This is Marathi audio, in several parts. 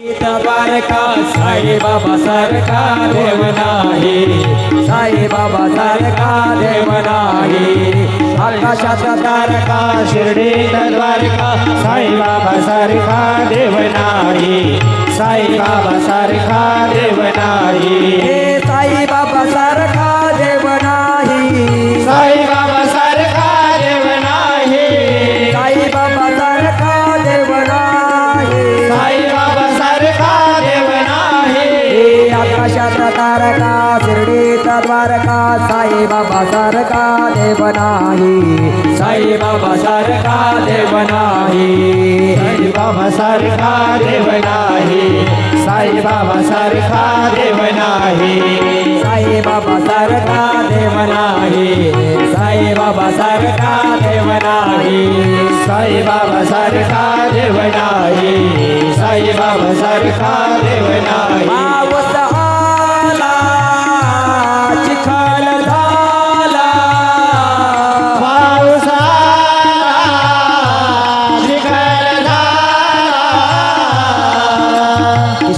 बारका साईबाबा सारखा देव नाही. साईबाबा सारखा देव नाही. आकाशाचा तारका शिर्डी द्वारका साईबाबा सारखा देव नाही. साईबाबा सारखा देव नाही. आकाशात तारका शिर्डीत द्वारका साई बाबा सारका देव नाही. साई बाबा सारका देव नाही. साई बाबा सारका देव नाही. साई बाबा सारका देव नाही. साई बाबा सारका देव नाही. साई बाबा सारका देव नाही. साई बाबा सारका देव नाही. साई बाबा सारका देव नाही.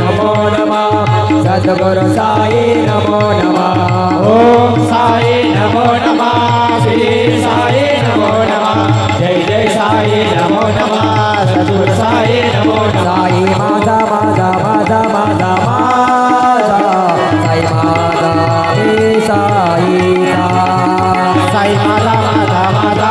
नमो नमः। सद्गुरु साई नमो नमः। ओम साई नमो नमः। श्री साई नमो नमः। जय जय साई नमो नमः। सद्गुरु साई नमो साई माझा माझा माझा माझा माझा साई माझा साई माझा माझा माझा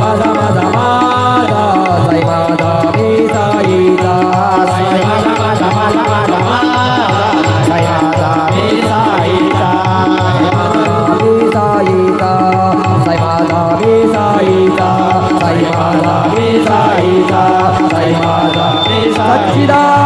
감사합니다.